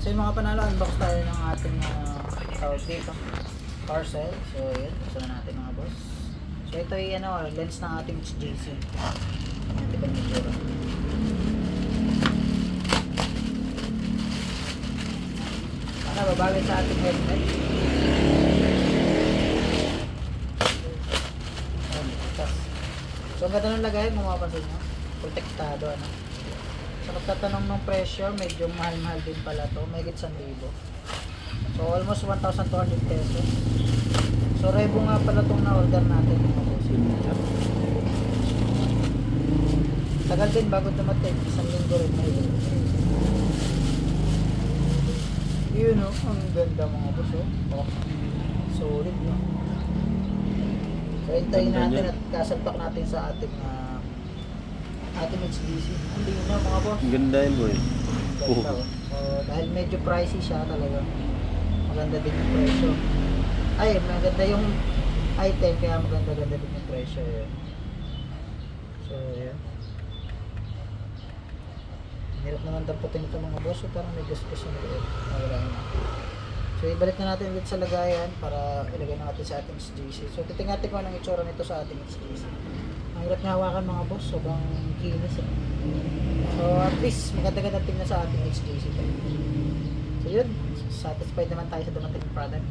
So yung mga panalo, unbox tayo ng ating uh, tawag dito. Parcel. So yun, gusto na natin mga boss. So ito yung ano, lens ng ating HJC. Ito ba yung itsura? Sana babagay sa ating tas. So ang ganda ng lagay, kung mapapansin nyo. Protektado ano. Sa pagtatanong ng presyo, medyo mahal-mahal din pala to. May 1,000. So almost 1,200 pesos. So rebo nga pala itong na-order natin. Tagal din bago dumating. Isang linggo rin may Yun o, ang ganda mga boss oh. oh. Solid no. So hintayin natin at kasalpak natin sa ating uh, ating HDC. Hindi na mga boss. Ang ganda yun boy. Oh. So, dahil medyo pricey siya talaga. Maganda din yung presyo. Ay, maganda yung item kaya maganda-ganda din yung presyo. Eh. So, yun. Hirap naman damputin ito mga boss. So, parang may gasgas yung loob. Nawala na. So, ibalik na natin ulit sa lagayan para ilagay na natin sa ating HDC. So, titingnan ko anong itsura nito sa ating HDC. Ang hirap niya hawakan mga boss. Sobrang kinis eh. So, at least maganda-ganda tingnan sa ating HDC. So, yun. Satisfied naman tayo sa dumating product.